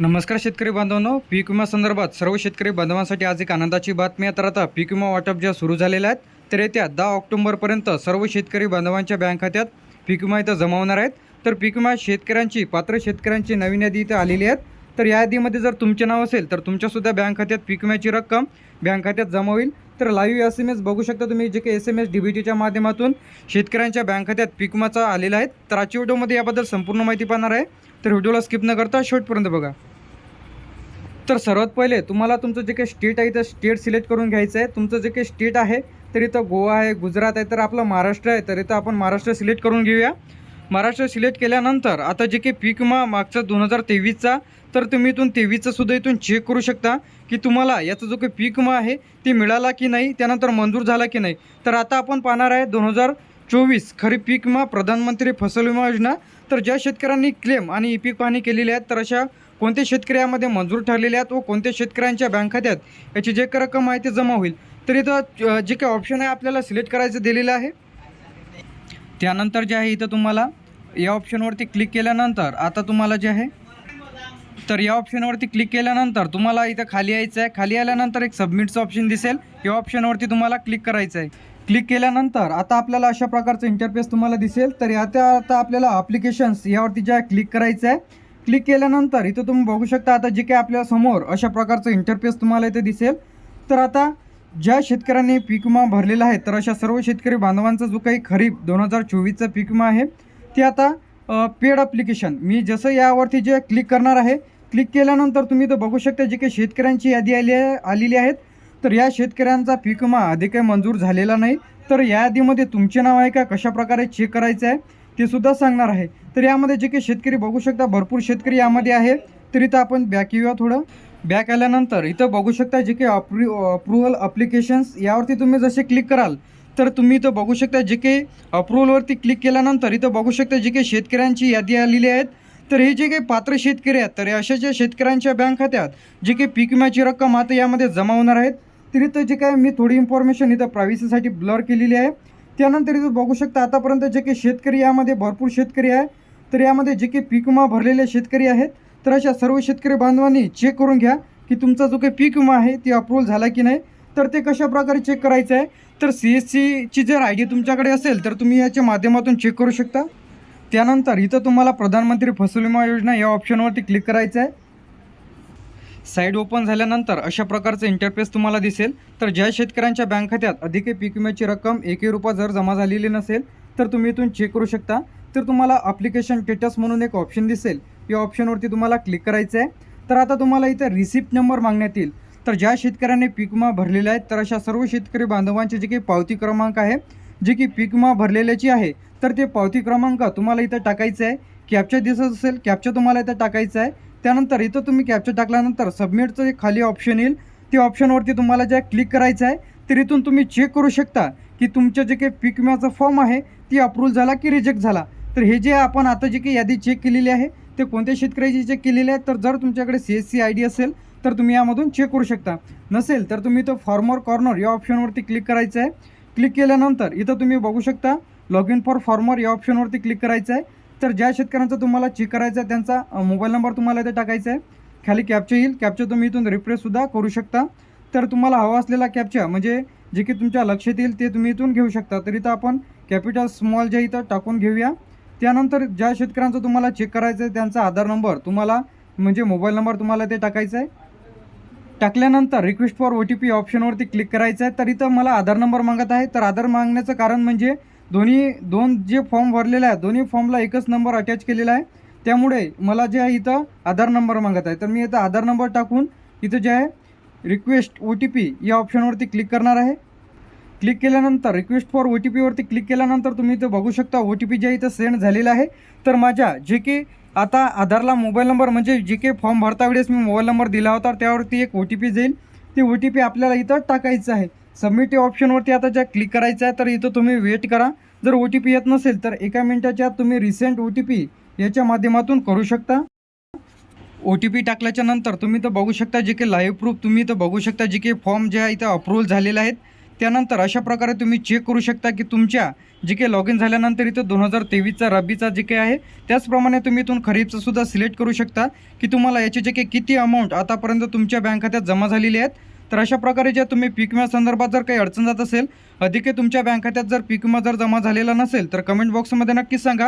नमस्कार शेतकरी बांधवांनो पीक विमा संदर्भात सर्व शेतकरी बांधवांसाठी आज एक आनंदाची बातमी आहे. तर आता पीक विमा वाटप ज्या सुरू झालेल्या आहेत तर येत्या दहा ऑक्टोबरपर्यंत सर्व शेतकरी बांधवांच्या बँक खात्यात पीक विमा इथं जमा होणार आहेत. तर पीक विमा शेतकऱ्यांची पात्र शेतकऱ्यांची नवीन यादी इथं आलेली आहेत. तर या यादीमध्ये जर तुमचे नाव असेल तर तुमच्यासुद्धा बँक खात्यात पीक विम्याची रक्कम बँक खात्यात जमा होईल. तर लाईव्ह एस एम एस बघू शकता तुम्ही जे काही S M S D B टीच्या माध्यमातून शेतकऱ्यांच्या बँक खात्यात पीक विमाचा आलेला आहे. तर आजच्या व्हिडिओमध्ये याबद्दल संपूर्ण माहिती पाहणार आहे. तर व्हिडिओला स्किप न करता शेवटपर्यंत बघा. तर सर्वात पहिले तुम्हाला तुमचं जे काही स्टेट आहे ते स्टेट सिलेक्ट करून घ्यायचं आहे. तुमचं जे काही स्टेट आहे तर इथं गोवा आहे गुजरात आहे तर आपलं महाराष्ट्र आहे तर इथं आपण महाराष्ट्र सिलेक्ट करून घेऊया. महाराष्ट्र सिलेक्ट केल्यानंतर आता जे काही पीक विमा मागचा दोन हजार तेवीसचा तर तुम्ही इथून तेवीसचा सुद्धा इथून चेक करू शकता की तुम्हाला याचा जो काही पीक विमा आहे ती मिळाला की नाही त्यानंतर मंजूर झाला की नाही. तर आता आपण पाहणार आहे दोन हजार चोवीस खरीप पीक विमा प्रधानमंत्री फसल विमा योजना. तर ज्या शेतकऱ्यांनी क्लेम आणि ई पीक पाहणी केलेली आहेत तर अशा कोणत्या शेतकरी यामध्ये मंजूर ठरलेले आहेत व कोणत्या शेतकऱ्यांच्या बँक खात्यात याची जे काही रक्कम आहे ते जमा होईल? तर इथं जे काही ऑप्शन आहे आपल्याला सिलेक्ट करायचं दिलेलं आहे. त्यानंतर जे आहे इथं तुम्हाला या ऑप्शनवरती क्लिक केल्यानंतर आता तुम्हाला जे आहे तर या ऑप्शनवरती क्लिक केल्यानंतर तुम्हाला इथं खाली यायचं आहे. खाली आल्यानंतर एक सबमिटचं ऑप्शन दिसेल. या ऑप्शनवरती तुम्हाला क्लिक करायचं आहे. क्लिक केल्यानंतर आता आपल्याला अशा प्रकारचं इंटरफेस तुम्हाला दिसेल. तर आता आता आपल्याला ॲप्लिकेशन्स यावरती जे आहे क्लिक करायचं आहे. क्लिक केल्यानंतर इथं तुम्ही बघू शकता आता जे काही आपल्यासमोर अशा प्रकारचं इंटरफेस तुम्हाला इथे दिसेल. तर आता ज्या शेतकऱ्यांनी पीक विमा भरलेला आहे तर अशा सर्व शेतकरी बांधवांचा जो काही खरीप दोन हजार चोवीसचा पीक विमा आहे ते आता पेड ॲप्लिकेशन मी जसं यावरती जे क्लिक करणार आहे क्लिक केल्यानंतर तुम्ही तर बघू शकता जे काही शेतकऱ्यांची यादी आली आहे आलेली आहेत. तर या शेतकऱ्यांचा पीक विमा आधी काही मंजूर झालेला नाही. तर या यादीमध्ये तुमचे नाव आहे का कशा प्रकारे चेक करायचं आहे ते सुद्धा सांगणार आहे. तर यामध्ये जे काही शेतकरी बघू शकता भरपूर शेतकरी यामध्ये आहे. तर इथं आपण बॅक येऊया थोडं. बॅक आल्यानंतर इथं बघू शकता जे काही अप्रू अप्रुव्हल अप्लिकेशन्स यावरती तुम्ही जसे क्लिक कराल तर तुम्ही इथं बघू शकता जे काही अप्रुव्हलवरती क्लिक केल्यानंतर इथं बघू शकता जे काही शेतकऱ्यांची यादी आलेली आहेत. तर हे जे काही पात्र शेतकरी आहेत तर अशा ज्या शेतकऱ्यांच्या बँक खात्यात जे काही पीक विम्याची रक्कम आता यामध्ये जमा होणार आहेत. तर इथं जे काय मी थोडी इन्फॉर्मेशन इथं प्रायव्हसीसाठी ब्लर केलेली आहे. त्यानंतर इथं बघू शकता आतापर्यंत जे काही शेतकरी यामध्ये भरपूर शेतकरी आहे तर यामध्ये जे काही पीक विमा भरलेले शेतकरी आहेत तर अशा सर्व शेतकरी बांधवांनी चेक करून घ्या की तुमचा जो काही पीक विमा आहे ते अप्रूव्हल झाला की नाही. तर ते कशा प्रकारे चेक करायचं आहे? तर सी एस सीची जर आय डी तुमच्याकडे असेल तर तुम्ही याच्या माध्यमातून चेक करू शकता. त्यानंतर इथं तुम्हाला प्रधानमंत्री फसल विमा योजना या ऑप्शनवरती क्लिक करायचं आहे. साईड ओपन झाल्यानंतर अशा प्रकारचं इंटरफेस तुम्हाला दिसेल. तर ज्या शेतकऱ्यांच्या बँक खात्यात अधिक पीक विम्याची रक्कम एकही रुपया जर जमा झालेली नसेल तर तुम्ही इथून चेक करू शकता. तर तुम्हाला अप्लिकेशन स्टेटस म्हणून एक ऑप्शन दिसेल. या ऑप्शनवरती तुम्हाला क्लिक करायचं आहे तर आता तुम्हाला इथं रिसिप्ट नंबर मागण्यात येईल. तर ज्या शेतकऱ्यांनी पीक विमा भरलेला आहे तर अशा सर्व शेतकरी बांधवांचे जे काही पावती क्रमांक आहे जे की पीक विमा भरलेल्याची आहे तर ते पावती क्रमांक तुम्हाला इथं टाकायचं आहे कॅपचा दिसत असेल कॅपचा तुम्हाला इथं टाकायचं आहे त्यानंतर इथं तुम्ही कॅप्चर टाकल्यानंतर सबमिटचं जे खाली ऑप्शन येईल ते ऑप्शनवरती तुम्हाला जे क्लिक करायचं आहे. तर इथून तुम्ही चेक करू शकता की तुमचं जे काही पीक विम्याचा फॉर्म आहे ती अप्रूव्ह झाला की रिजेक्ट झाला. तर हे जे आपण आता जे काही यादी चेक केलेली आहे ते कोणत्या शेतकऱ्याची चेक केलेली आहे तर जर तुमच्याकडे C S C I D असेल तर तुम्ही यामधून चेक करू शकता. नसेल तर तुम्ही इथं फॉर्मर कॉर्नर या ऑप्शनवरती क्लिक करायचं आहे. क्लिक केल्यानंतर इथं तुम्ही बघू शकता लॉग इन फॉर फॉर्मर या ऑप्शनवरती क्लिक करायचं आहे. तर ज्या शेतकऱ्यांचा तुम्हाला चेक करायचा आहे त्यांचा मोबाईल नंबर तुम्हाला इथे टाकायचा आहे. खाली कॅपचा येईल. कॅपचा तुम्ही इथून रिप्रेससुद्धा करू शकता. तर तुम्हाला हवा असलेला कॅपचा म्हणजे जे की तुमच्या लक्षात येईल ते तुम्ही इथून घेऊ शकता. तर इथं आपण कॅपिटल स्मॉल जे इथं टाकून घेऊया. त्यानंतर ज्या शेतकऱ्यांचा तुम्हाला चेक करायचं आहे त्यांचा आधार नंबर तुम्हाला म्हणजे मोबाईल नंबर तुम्हाला ते टाकायचा आहे. टाकल्यानंतर request for O T P ऑप्शनवरती click करायचं आहे. तर इथं मला आधार नंबर मागत आहे. तर आधार मागण्याचं कारण म्हणजे दोन्ही दोन जे फॉर्म भरलेले आहेत दोन्ही फॉर्मला एकच नंबर अटॅच केलेला आहे. त्यामुळे मला जे आहे इथं आधार नंबर मागत आहे. तर मी इथं आधार नंबर टाकून इथं जे आहे रिक्वेस्ट ओ टी पी या ऑप्शनवरती क्लिक करणार आहे. क्लिक केल्यानंतर रिक्वेस्ट फॉर ओ टी पीवरती क्लिक केल्यानंतर तुम्ही इथं बघू शकता ओ टी पी जे इथं सेंड झालेला आहे. तर माझ्या जे की आता आधारला मोबाईल नंबर म्हणजे जे काही फॉर्म भरता वेळेस मी मोबाईल नंबर दिला होता त्यावरती एक ओ टी पी जाईल. ती ओ टी पी आपल्याला इथं टाकायचं आहे. सबमिट या ऑप्शनवरती आता ज्या क्लिक करायचं आहे तर इथं तुम्ही वेट करा. जर ओ टी पी येत नसेल तर एका मिनिटाच्या आत तुम्ही रिसेंट ओ टी पी याच्या माध्यमातून करू शकता. ओ टी पी टाकल्याच्या नंतर तुम्ही तर बघू शकता जे काही लाईव्ह प्रूफ तुम्ही तर बघू शकता जे काही फॉर्म जे आहे इथं अप्रूव्हल झालेले आहेत. त्यानंतर अशा प्रकारे तुम्ही चेक करू शकता की तुमच्या जे काही लॉग इन झाल्यानंतर इथं दोन हजार तेवीसचा रब्बीचा जे काही आहे त्याचप्रमाणे तुम्ही इथून खरीपचंसुद्धा सिलेक्ट करू शकता की तुम्हाला याचे जे काही किती अमाऊंट आतापर्यंत तुमच्या बँक खात्यात जमा झालेली आहेत. तर अशा प्रकारे ज्या तुम्ही पीक विम्यासंदर्भात जर काही अडचण जात असेल अधिक तुमच्या बँक खात्यात जर पीक विमा जर जमा झालेला नसेल तर कमेंट बॉक्समध्ये नक्कीच सांगा.